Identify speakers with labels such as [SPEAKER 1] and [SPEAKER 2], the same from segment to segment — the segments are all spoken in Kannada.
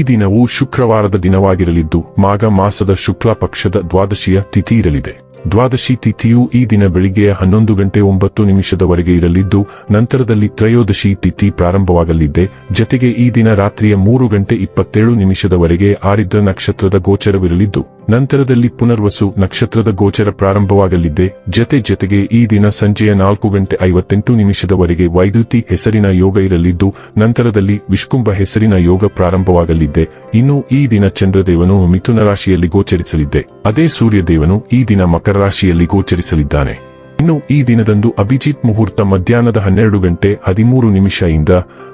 [SPEAKER 1] ಈ ದಿನವು ಶುಕ್ರವಾರದ ದಿನವಾಗಿರಲಿದ್ದು, ಮಾಘ ಮಾಸದ ಶುಕ್ಲ ಪಕ್ಷದ ದ್ವಾದಶಿಯ ತಿಥಿ ಇರಲಿದೆ. ದ್ವಾದಶಿ ತಿಥಿಯು ಈ ದಿನ ಬೆಳಿಗ್ಗೆಯ ಹನ್ನೊಂದು ಗಂಟೆ ಒಂಬತ್ತು ನಿಮಿಷದವರೆಗೆ ಇರಲಿದ್ದು, ನಂತರದಲ್ಲಿ ತ್ರಯೋದಶಿ ತಿಥಿ ಪ್ರಾರಂಭವಾಗಲಿದೆ. ಜತೆಗೆ ಈ ದಿನ ರಾತ್ರಿಯ ಮೂರು ಗಂಟೆ ಇಪ್ಪತ್ತೇಳು ನಿಮಿಷದವರೆಗೆ ಆರಿದ್ರ ನಕ್ಷತ್ರದ ಗೋಚರವಿರಲಿದ್ದು ನಂತರದಲ್ಲಿ ಪುನರ್ವಸು ನಕ್ಷತ್ರದ ಗೋಚರ ಪ್ರಾರಂಭವಾಗಲಿದ್ದೆ ಜತೆ ಜತೆಗೆ ಈ ದಿನ ಸಂಜೆಯ ನಾಲ್ಕು ಗಂಟೆ ಐವತ್ತೆಂಟು ನಿಮಿಷದವರೆಗೆ ವೈದ್ಯುತಿ ಹೆಸರಿನ ಯೋಗ ಇರಲಿದ್ದು, ನಂತರದಲ್ಲಿ ವಿಷ್ಕುಂಭ ಹೆಸರಿನ ಯೋಗ ಪ್ರಾರಂಭವಾಗಲಿದ್ದೆ ಇನ್ನು ಈ ದಿನ ಚಂದ್ರದೇವನು ಮಿಥುನ ರಾಶಿಯಲ್ಲಿ ಗೋಚರಿಸಲಿದ್ದೆ ಅದೇ ಸೂರ್ಯದೇವನು ಈ ದಿನ ಮಕರ ರಾಶಿಯಲ್ಲಿ ಗೋಚರಿಸಲಿದ್ದಾನೆ. ಇನ್ನು ಈ ದಿನದಂದು ಅಭಿಜಿತ್ ಮುಹೂರ್ತ ಮಧ್ಯಾಹ್ನದ ಹನ್ನೆರಡು ಗಂಟೆ ಹದಿಮೂರು ನಿಮಿಷದಿಂದ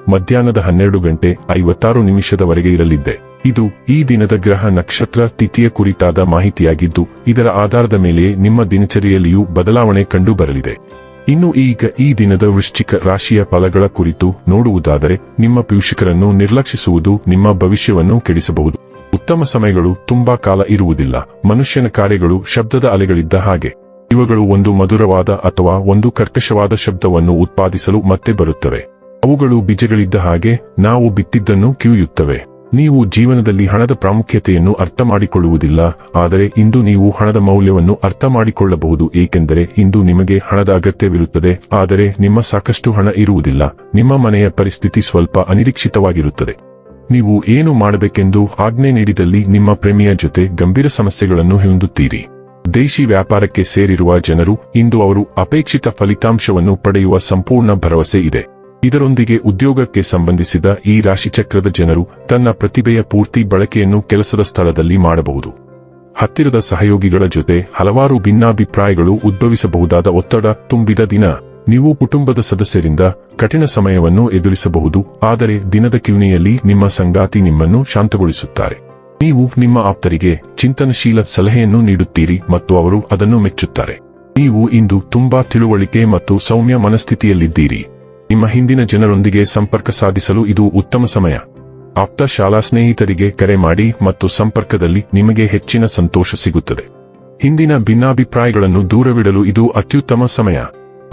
[SPEAKER 1] ಮಧ್ಯಾಹ್ನದ ಹನ್ನೆರಡು ಗಂಟೆ ಐವತ್ತಾರು ನಿಮಿಷದವರೆಗೆ ಇರಲಿದ್ದೆ ಇದು ಈ ದಿನದ ಗ್ರಹ ನಕ್ಷತ್ರ ತಿಥಿಯ ಕುರಿತಾದ ಮಾಹಿತಿಯಾಗಿದ್ದು, ಇದರ ಆಧಾರದ ಮೇಲೆ ನಿಮ್ಮ ದಿನಚರಿಯಲ್ಲಿಯೂ ಬದಲಾವಣೆ ಕಂಡು ಬರಲಿದೆ ಇನ್ನು ಈಗ ಈ ದಿನದ ವೃಶ್ಚಿಕ ರಾಶಿಯ ಫಲಗಳ ಕುರಿತು ನೋಡುವುದಾದರೆ, ನಿಮ್ಮ ಪೋಷಕರನ್ನು ನಿರ್ಲಕ್ಷಿಸುವುದು ನಿಮ್ಮ ಭವಿಷ್ಯವನ್ನು ಕೆಡಿಸಬಹುದು. ಉತ್ತಮ ಸಮಯಗಳು ತುಂಬಾ ಕಾಲ ಇರುವುದಿಲ್ಲ. ಮನುಷ್ಯನ ಕಾರ್ಯಗಳು ಶಬ್ದದ ಅಲೆಗಳಿದ್ದ ಹಾಗೆ. ಇವುಗಳು ಒಂದು ಮಧುರವಾದ ಅಥವಾ ಒಂದು ಕರ್ಕಶವಾದ ಶಬ್ದವನ್ನು ಉತ್ಪಾದಿಸಲು ಮತ್ತೆ ಬರುತ್ತವೆ. ಅವುಗಳು ಬೀಜಗಳಿದ್ದ ಹಾಗೆ ನಾವು ಬಿತ್ತಿದ್ದನ್ನು ಕಿವಿಯುತ್ತವೆ. ನೀವು ಜೀವನದಲ್ಲಿ ಹಣದ ಪ್ರಾಮುಖ್ಯತೆಯನ್ನು ಅರ್ಥ ಮಾಡಿಕೊಳ್ಳುವುದಿಲ್ಲ ಆದರೆ ಇಂದು ನೀವು ಹಣದ ಮೌಲ್ಯವನ್ನು ಅರ್ಥ ಮಾಡಿಕೊಳ್ಳಬಹುದು ಏಕೆಂದರೆ ಇಂದು ನಿಮಗೆ ಹಣದ ಅಗತ್ಯವಿರುತ್ತದೆ, ಆದರೆ ನಿಮ್ಮ ಸಾಕಷ್ಟು ಹಣ ಇರುವುದಿಲ್ಲ, ನಿಮ್ಮ ಮನೆಯ ಪರಿಸ್ಥಿತಿ ಸ್ವಲ್ಪ ಅನಿರೀಕ್ಷಿತವಾಗಿರುತ್ತದೆ. ನೀವು ಏನು ಮಾಡಬೇಕೆಂದು ಆಜ್ಞೆ ನೀಡಿದಲ್ಲಿ ನಿಮ್ಮ ಪ್ರೇಮಿಯ ಜೊತೆ ಗಂಭೀರ ಸಮಸ್ಯೆಗಳನ್ನು ಹೊಂದುತ್ತೀರಿ. ದೇಶಿ ವ್ಯಾಪಾರಕ್ಕೆ ಸೇರಿರುವ ಜನರು ಇಂದು ಅವರು ಅಪೇಕ್ಷಿತ ಫಲಿತಾಂಶವನ್ನು ಪಡೆಯುವ ಸಂಪೂರ್ಣ ಭರವಸೆ ಇದೆ. ಇದರೊಂದಿಗೆ ಉದ್ಯೋಗಕ್ಕೆ ಸಂಬಂಧಿಸಿದ ಈ ರಾಶಿಚಕ್ರದ ಜನರು ತನ್ನ ಪ್ರತಿಭೆಯ ಪೂರ್ತಿ ಬಳಕೆಯನ್ನು ಕೆಲಸದ ಸ್ಥಳದಲ್ಲಿ ಮಾಡಬಹುದು. ಹತ್ತಿರದ ಸಹಯೋಗಿಗಳ ಜೊತೆ ಹಲವಾರು ಭಿನ್ನಾಭಿಪ್ರಾಯಗಳು ಉದ್ಭವಿಸಬಹುದಾದ ಒತ್ತಡ ತುಂಬಿದ ದಿನ. ನೀವು ಕುಟುಂಬದ ಸದಸ್ಯರಿಂದ ಕಠಿಣ ಸಮಯವನ್ನು ಎದುರಿಸಬಹುದು, ಆದರೆ ದಿನದ ಕಿವಿಣಿಯಲ್ಲಿ ನಿಮ್ಮ ಸಂಗಾತಿ ನಿಮ್ಮನ್ನು ಶಾಂತಗೊಳಿಸುತ್ತಾರೆ. ನೀವು ನಿಮ್ಮ ಆಪ್ತರಿಗೆ ಚಿಂತನಶೀಲ ಸಲಹೆಯನ್ನು ನೀಡುತ್ತೀರಿ ಮತ್ತು ಅವರು ಅದನ್ನು ಮೆಚ್ಚುತ್ತಾರೆ. ನೀವು ಇಂದು ತುಂಬಾ ತಿಳುವಳಿಕೆ ಮತ್ತು ಸೌಮ್ಯ ಮನಸ್ಥಿತಿಯಲ್ಲಿದ್ದೀರಿ. ನಿಮ್ಮ ಹಿಂದಿನ ಜನರೊಂದಿಗೆ ಸಂಪರ್ಕ ಸಾಧಿಸಲು ಇದು ಉತ್ತಮ ಸಮಯ. ಆಪ್ತ ಶಾಲಾ ಸ್ನೇಹಿತರಿಗೆ ಕರೆ ಮಾಡಿ ಮತ್ತು ಸಂಪರ್ಕದಲ್ಲಿ ನಿಮಗೆ ಹೆಚ್ಚಿನ ಸಂತೋಷ ಸಿಗುತ್ತದೆ. ಹಿಂದಿನ ಭಿನ್ನಾಭಿಪ್ರಾಯಗಳನ್ನು ದೂರವಿಡಲು ಇದು ಅತ್ಯುತ್ತಮ ಸಮಯ.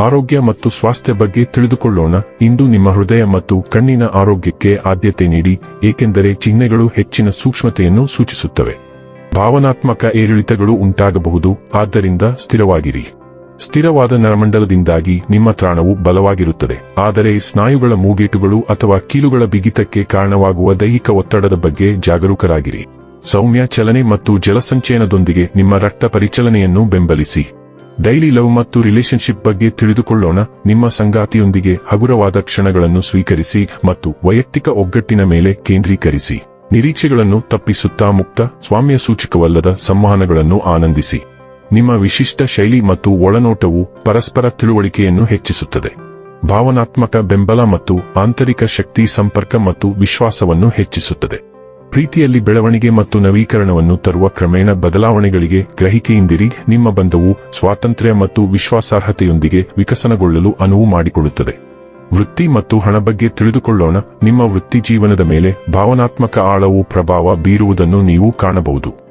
[SPEAKER 1] ಆರೋಗ್ಯ ಮತ್ತು ಸ್ವಾಸ್ಥ್ಯ ಬಗ್ಗೆ ತಿಳಿದುಕೊಳ್ಳೋಣ. ಇಂದು ನಿಮ್ಮ ಹೃದಯ ಮತ್ತು ಕಣ್ಣಿನ ಆರೋಗ್ಯಕ್ಕೆ ಆದ್ಯತೆ ನೀಡಿ, ಏಕೆಂದರೆ ಚಿಹ್ನೆಗಳು ಹೆಚ್ಚಿನ ಸೂಕ್ಷ್ಮತೆಯನ್ನು ಸೂಚಿಸುತ್ತವೆ. ಭಾವನಾತ್ಮಕ ಏರಿಳಿತಗಳು ಉಂಟಾಗಬಹುದು, ಆದ್ದರಿಂದ ಸ್ಥಿರವಾಗಿರಿ. ಸ್ಥಿರವಾದ ನರಮಂಡಲದಿಂದಾಗಿ ನಿಮ್ಮ ತ್ರಾಣವು ಬಲವಾಗಿರುತ್ತದೆ. ಆದರೆ ಸ್ನಾಯುಗಳ ಮೂಗೇಟುಗಳು ಅಥವಾ ಕೀಲುಗಳ ಬಿಗಿತಕ್ಕೆ ಕಾರಣವಾಗುವ ದೈಹಿಕ ಒತ್ತಡದ ಬಗ್ಗೆ ಜಾಗರೂಕರಾಗಿರಿ. ಸೌಮ್ಯ ಚಲನೆ ಮತ್ತು ಜಲಸಂಚಯನದೊಂದಿಗೆ ನಿಮ್ಮ ರಕ್ತ ಪರಿಚಲನೆಯನ್ನು ಬೆಂಬಲಿಸಿ. ಡೈಲಿ ಲವ್ ಮತ್ತು ರಿಲೇಶನ್ಶಿಪ್ ಬಗ್ಗೆ ತಿಳಿದುಕೊಳ್ಳೋಣ. ನಿಮ್ಮ ಸಂಗಾತಿಯೊಂದಿಗೆ ಹಗುರವಾದ ಕ್ಷಣಗಳನ್ನು ಸ್ವೀಕರಿಸಿ ಮತ್ತು ವೈಯಕ್ತಿಕ ಒಗ್ಗಟ್ಟಿನ ಮೇಲೆ ಕೇಂದ್ರೀಕರಿಸಿ. ನಿರೀಕ್ಷೆಗಳನ್ನು ತಪ್ಪಿಸುತ್ತಾ ಮುಕ್ತ ಸ್ವಾಮ್ಯ ಸೂಚಕವಲ್ಲದ ಸಂವಹನಗಳನ್ನು ಆನಂದಿಸಿ. ನಿಮ್ಮ ವಿಶಿಷ್ಟ ಶೈಲಿ ಮತ್ತು ಒಳನೋಟವು ಪರಸ್ಪರ ತಿಳುವಳಿಕೆಯನ್ನು ಹೆಚ್ಚಿಸುತ್ತದೆ. ಭಾವನಾತ್ಮಕ ಬೆಂಬಲ ಮತ್ತು ಆಂತರಿಕ ಶಕ್ತಿ ಸಂಪರ್ಕ ಮತ್ತು ವಿಶ್ವಾಸವನ್ನು ಹೆಚ್ಚಿಸುತ್ತದೆ. ಪ್ರೀತಿಯಲ್ಲಿ ಬೆಳವಣಿಗೆ ಮತ್ತು ನವೀಕರಣವನ್ನು ತರುವ ಕ್ರಮೇಣ ಬದಲಾವಣೆಗಳಿಗೆ ಗ್ರಹಿಕೆಯಿಂದಿರಿ. ನಿಮ್ಮ ಬಂಧವು ಸ್ವಾತಂತ್ರ್ಯ ಮತ್ತು ವಿಶ್ವಾಸಾರ್ಹತೆಯೊಂದಿಗೆ ವಿಕಸನಗೊಳ್ಳಲು ಅನುವು ಮಾಡಿಕೊಡುತ್ತದೆ. ವೃತ್ತಿ ಮತ್ತು ಹಣ ಬಗ್ಗೆ ತಿಳಿದುಕೊಳ್ಳೋಣ. ನಿಮ್ಮ ವೃತ್ತಿ ಜೀವನದ ಮೇಲೆ ಭಾವನಾತ್ಮಕ ಆಳವು ಪ್ರಭಾವ ಬೀರುವುದನ್ನು ನೀವು ಕಾಣಬಹುದು.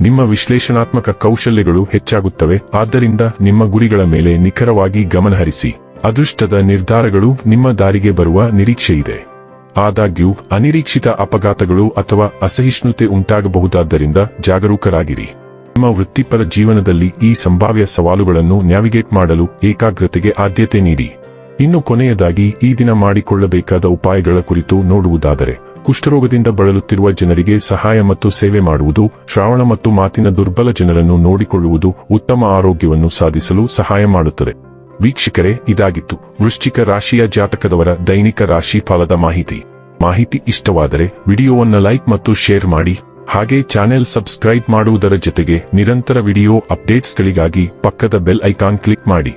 [SPEAKER 1] ನಿಮ್ಮ ವಿಶ್ಲೇಷಣಾತ್ಮಕ ಕೌಶಲ್ಯಗಳು ಹೆಚ್ಚಾಗುತ್ತವೆ, ಆದ್ದರಿಂದ ನಿಮ್ಮ ಗುರಿಗಳ ಮೇಲೆ ನಿಖರವಾಗಿ ಗಮನಹರಿಸಿ. ಅದೃಷ್ಟದ ನಿರ್ಧಾರಗಳು ನಿಮ್ಮ ದಾರಿಗೆ ಬರುವ ನಿರೀಕ್ಷೆಯಿದೆ. ಆದಾಗ್ಯೂ, ಅನಿರೀಕ್ಷಿತ ಅಪಘಾತಗಳು ಅಥವಾ ಅಸಹಿಷ್ಣುತೆ ಉಂಟಾಗಬಹುದಾದ್ದರಿಂದ ಜಾಗರೂಕರಾಗಿರಿ. ನಿಮ್ಮ ವೃತ್ತಿಪರ ಜೀವನದಲ್ಲಿ ಈ ಸಂಭಾವ್ಯ ಸವಾಲುಗಳನ್ನು ನ್ಯಾವಿಗೇಟ್ ಮಾಡಲು ಏಕಾಗ್ರತೆಗೆ ಆದ್ಯತೆ ನೀಡಿ. ಇನ್ನು ಕೊನೆಯದಾಗಿ, ಈ ದಿನ ಮಾಡಿಕೊಳ್ಳಬೇಕಾದ ಉಪಾಯಗಳ ಕುರಿತು ನೋಡುವುದಾದರೆ ಕುಷ್ಠರೋಗದಿಂದ ಬಳಲುತ್ತಿರುವ ಜನರಿಗೆ ಸಹಾಯ ಮತ್ತು ಸೇವೆ ಮಾಡುವುದು, ಶ್ರಾವಣ ಮತ್ತು ಮಾತಿನ ದುರ್ಬಲ ಜನರನ್ನು ನೋಡಿಕೊಳ್ಳುವುದು ಉತ್ತಮ ಆರೋಗ್ಯವನ್ನು ಸಾಧಿಸಲು ಸಹಾಯ ಮಾಡುತ್ತದೆ. ವೀಕ್ಷಕರೇ, ಇದಾಗಿತ್ತು. ವೃಶ್ಚಿಕ ರಾಶಿಯ ಜಾತಕದವರ ದೈನಿಕ ರಾಶಿ ಫಲದ ಮಾಹಿತಿ. ಮಾಹಿತಿ ಇಷ್ಟವಾದರೆ ವಿಡಿಯೋವನ್ನು ಲೈಕ್ ಮತ್ತು ಶೇರ್ ಮಾಡಿ. ಹಾಗೆ ಚಾನೆಲ್ ಸಬ್ಸ್ಕ್ರೈಬ್ ಮಾಡುವುದರ ಜೊತೆಗೆ ನಿರಂತರ ವಿಡಿಯೋ ಅಪ್ಡೇಟ್ಸ್ಗಳಿಗಾಗಿ ಪಕ್ಕದ ಬೆಲ್ ಐಕಾನ್ ಕ್ಲಿಕ್ ಮಾಡಿ.